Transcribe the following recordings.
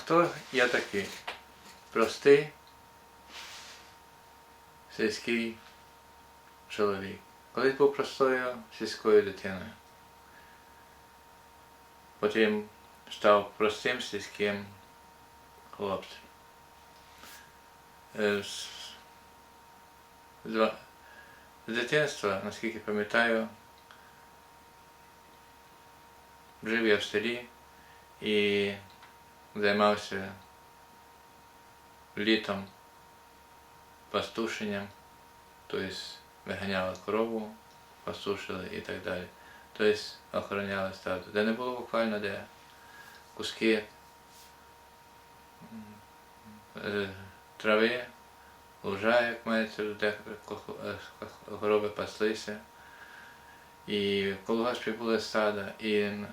хто я такий? Простий сільський чоловік. Колись був простою сільською дитиною. Потім став простим сільським хлопцем. Е, З, з ва- з дитинства, наскільки пам'ятаю, жив я в селі і займався літом пастушенням, тобто виганяли корову, пастушили і так далі. Тобто охороняли стадо. Де не було буквально де куски е, трави, лужа, як мається, де корови паслися. І колгоспі були стада, і в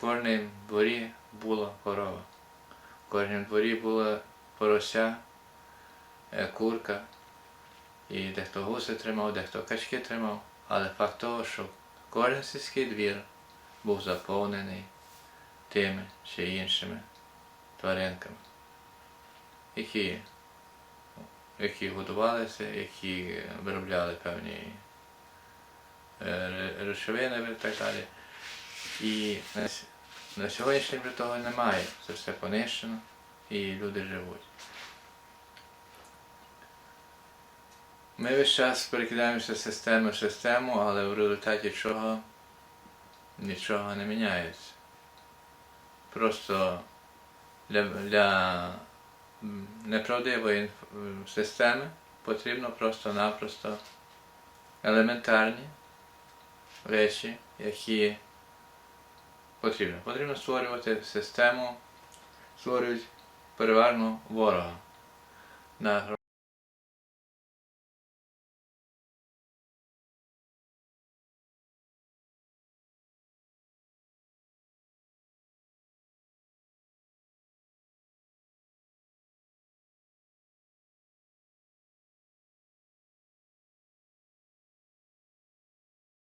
кожному дворі була корова. В кожному дворі була порося, е, курка. І дехто гуси тримав, дехто качки тримав. Але факт того, що кожен сільський двір був заповнений тими чи іншими тваринками, які, які годувалися, які виробляли певні е, речовини і так далі. І на, сьогоднішній день того немає. Це все понищено і люди живуть. Ми весь час перекидаємося з системи в систему, але в результаті чого нічого не міняється. Просто для, для неправдивої системи потрібно просто-напросто елементарні речі, які потрібно. Потрібно створювати систему, створюють переважно ворога на,